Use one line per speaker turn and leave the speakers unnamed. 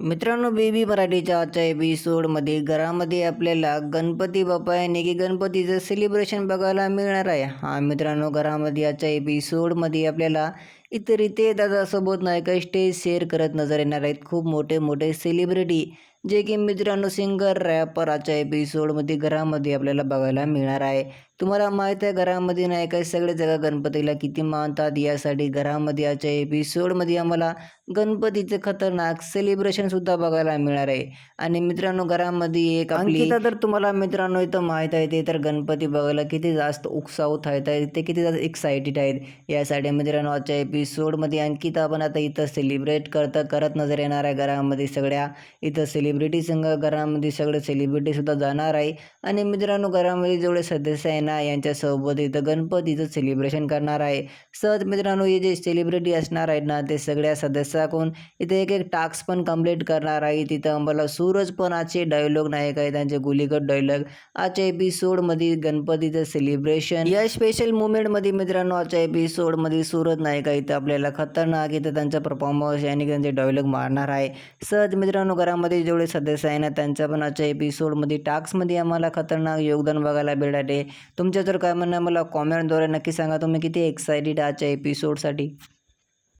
मित्रांनो बेबी मराठीच्या आजच्या एपिसोडमध्ये घरामध्ये आपल्याला गणपती बाप्पा याने की गणपतीचं सेलिब्रेशन बघायला मिळणार आहे. हा मित्रांनो घरामध्ये आजच्या एपिसोडमध्ये आपल्याला इतर इथे दादासोबत नायका स्टेज शेअर करत नजर येणार आहेत खूप मोठे मोठे सेलिब्रिटी जे की मित्रांनो सिंगर रॅपर आजच्या एपिसोडमध्ये घरामध्ये आपल्याला बघायला मिळणार आहे. तुम्हाला माहीत आहे घरामध्ये नाही काय सगळे जगा गणपतीला किती मानतात यासाठी घरामध्ये याच्या एपिसोडमध्ये आम्हाला गणपतीचं खतरनाक सेलिब्रेशनसुद्धा बघायला मिळणार आहे. आणि मित्रांनो घरामध्ये एक अंकिता तर तुम्हाला मित्रांनो इथं माहीत आहे ते तर गणपती बघायला किती जास्त उत्साहित आहेत ते किती जास्त एक्सायटेड आहेत. यासाठी मित्रांनो आजच्या एपिसोडमध्ये अंकिता पण आता इथं सेलिब्रेट करता करत नजर येणार आहे घरामध्ये सगळ्या. इथं सेलिब्रिटी संघ घरामध्ये सगळे सेलिब्रिटीसुद्धा जाणार आहे. आणि मित्रांनो घरामध्ये जेवढे सदस्य आहे ना यांच्यासोबत इथं गणपतीचं सेलिब्रेशन करणार आहे. सहज मित्रांनो हे जे सेलिब्रिटी असणार आहेत ना ते सगळ्या सदस्याकडून इथे एक एक टास्क पण कंप्लीट करणार आहे. तिथं आम्हाला सूरज पण आजचे डायलॉग नायक आहे त्यांचे गुलीगट डायलॉग आजच्या एपिसोडमध्ये गणपतीचं सेलिब्रेशन या स्पेशल मुवमेंटमध्ये मित्रांनो आजच्या एपिसोडमध्ये सूरज नायक आहे इथं आपल्याला खतरनाक इथं त्यांचा परफॉर्मन्स आणि त्यांचे डायलॉग मारणार आहे. सहज मित्रांनो घरामध्ये जेवढे सदस्य आहे ना त्यांच्या पण आजच्या एपिसोडमध्ये टास्कमध्ये आम्हाला खतरनाक योगदान बघायला भेटते तुमच्या जर काय म्हणणं मला कॉमेंटद्वारे नक्की सांगा. तुम्ही किती एक्सायटेड आजच्या एपिसोडसाठी